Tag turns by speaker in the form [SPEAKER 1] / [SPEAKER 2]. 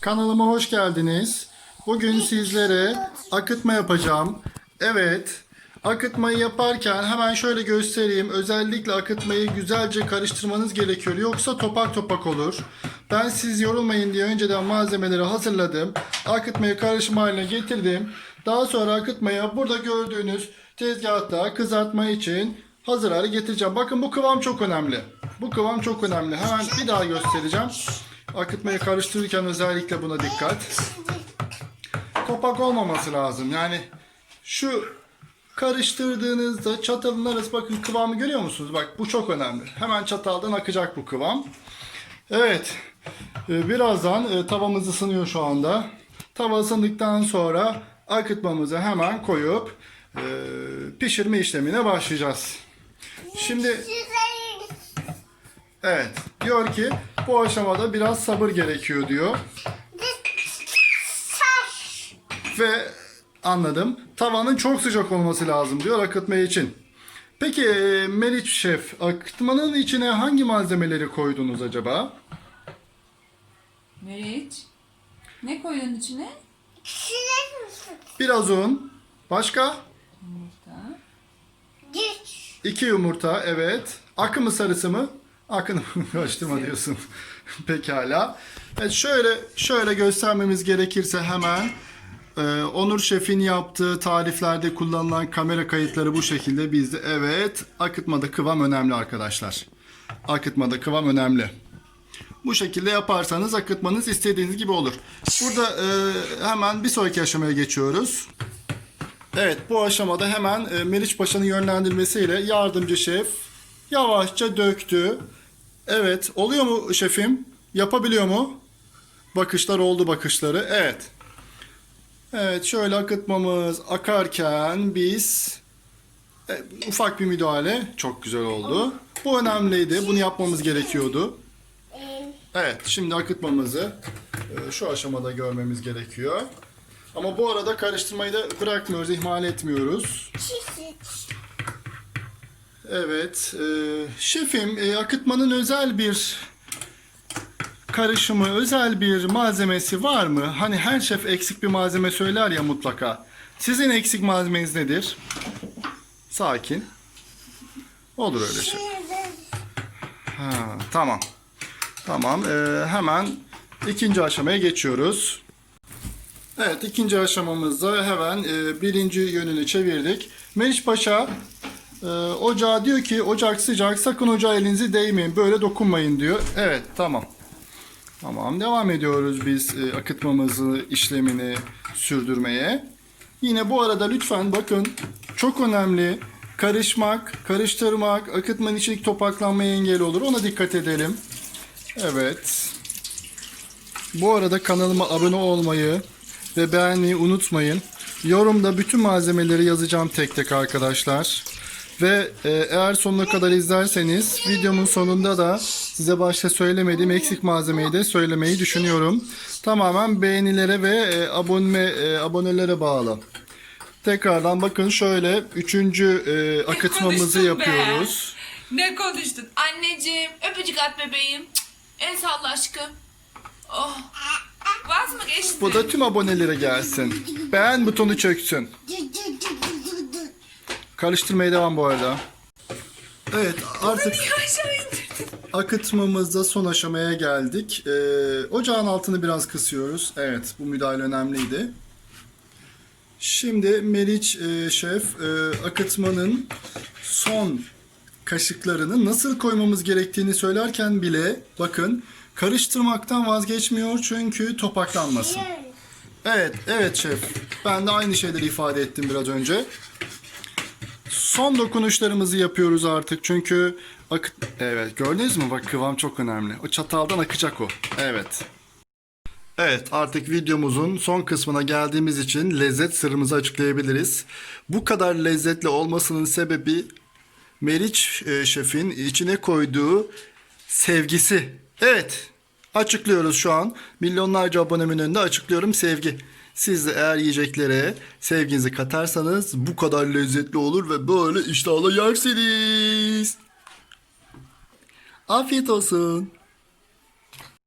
[SPEAKER 1] Kanalıma hoş geldiniz. Bugün sizlere akıtma yapacağım. Evet, akıtmayı yaparken hemen şöyle göstereyim. Özellikle akıtmayı güzelce karıştırmanız gerekiyor. Yoksa topak topak olur. Ben siz yorulmayın diye önceden malzemeleri hazırladım. Akıtmayı karışım haline getirdim. Daha sonra akıtmaya burada gördüğünüz tezgahta kızartma için hazır hale getireceğim. Bakın bu kıvam çok önemli. Bu kıvam çok önemli. Hemen bir daha göstereceğim. Akıtmayı karıştırırken özellikle buna dikkat. Topak olmaması lazım. Yani şu karıştırdığınızda çatalın arası bakın kıvamı görüyor musunuz? Bak bu çok önemli. Hemen çataldan akacak bu kıvam. Evet. e, Birazdan e, tavamız ısınıyor şu anda. Tava ısındıktan sonra akıtmamızı hemen koyup e, pişirme işlemine başlayacağız. Şimdi evet diyor ki bu aşamada biraz sabır gerekiyor diyor. Ve anladım. Tavanın çok sıcak olması lazım diyor akıtma için. Peki e, Meriç Şef, akıtmanın içine hangi malzemeleri koydunuz acaba?
[SPEAKER 2] Meriç. Ne koydun içine?
[SPEAKER 1] Biraz un. Başka?
[SPEAKER 2] Yumurta.
[SPEAKER 1] İki yumurta, evet. Akı mı sarısı mı? Akını karıştırma diyorsun. Pekala. Evet, şöyle şöyle göstermemiz gerekirse hemen e, Onur Şef'in yaptığı tariflerde kullanılan kamera kayıtları bu şekilde bizde. Evet, akıtmada kıvam önemli arkadaşlar. Akıtmada kıvam önemli. Bu şekilde yaparsanız akıtmanız istediğiniz gibi olur. Burada e, hemen bir sonraki aşamaya geçiyoruz. Evet bu aşamada hemen e, Meriç Paşa'nın yönlendirmesiyle yardımcı şef yavaşça döktü. Evet oluyor mu şefim? Yapabiliyor mu? Bakışlar oldu bakışları. Evet. Evet şöyle akıtmamız akarken biz e, ufak bir müdahale çok güzel oldu. Bu önemliydi. Bunu yapmamız gerekiyordu. Evet şimdi akıtmamızı e, şu aşamada görmemiz gerekiyor. Ama bu arada karıştırmayı da bırakmıyoruz, ihmal etmiyoruz. Evet, e, şefim e, akıtmanın özel bir karışımı, özel bir malzemesi var mı? Hani her şef eksik bir malzeme söyler ya mutlaka. Sizin eksik malzemeniz nedir? Sakin. Olur öyle şey. Ha, tamam. Tamam, e, hemen ikinci aşamaya geçiyoruz. Evet ikinci aşamamızda hemen e, birinci yönünü çevirdik. Meriç Paşa e, ocağa diyor ki ocak sıcak sakın ocağa elinizi değmeyin böyle dokunmayın diyor. Evet tamam. Tamam devam ediyoruz biz e, akıtmamızı işlemini sürdürmeye. Yine bu arada lütfen bakın çok önemli karışmak, karıştırmak akıtmanın içindeki topaklanmaya engel olur. Ona dikkat edelim. Evet. Bu arada kanalıma abone olmayı ve beğenmeyi unutmayın. Yorumda bütün malzemeleri yazacağım tek tek arkadaşlar. Ve e, eğer sonuna kadar izlerseniz videomun sonunda da size başta söylemediğim eksik malzemeyi de söylemeyi düşünüyorum. Tamamen beğenilere ve e, abone e, abonelere bağlı. Tekrardan bakın şöyle üçüncü e, akıtmamızı
[SPEAKER 2] konuştun be?
[SPEAKER 1] yapıyoruz.
[SPEAKER 2] Ne konuştun? Anneciğim öpücük at bebeğim. Cık, El salla aşkım. Oh. Vaz mı geçti?
[SPEAKER 1] Bu da tüm abonelere gelsin. Beğen butonu çöksün. Karıştırmaya devam bu arada. Evet artık akıtmamızda son aşamaya geldik. Ee, ocağın altını biraz kısıyoruz. Evet bu müdahale önemliydi. Şimdi Meriç e, Şef e, akıtmanın son kaşıklarını nasıl koymamız gerektiğini söylerken bile bakın karıştırmaktan vazgeçmiyor çünkü topaklanmasın. Evet, evet şef. Ben de aynı şeyleri ifade ettim biraz önce. Son dokunuşlarımızı yapıyoruz artık çünkü akıt... Evet, gördünüz mü? Bak kıvam çok önemli. O çataldan akacak o. Evet. Evet, artık videomuzun son kısmına geldiğimiz için lezzet sırrımızı açıklayabiliriz. Bu kadar lezzetli olmasının sebebi Meriç e, şefin içine koyduğu sevgisi. Evet, açıklıyoruz şu an. Milyonlarca abonemin önünde açıklıyorum sevgi. Siz de eğer yiyeceklere sevginizi katarsanız bu kadar lezzetli olur ve böyle iştahla yersiniz. Afiyet olsun.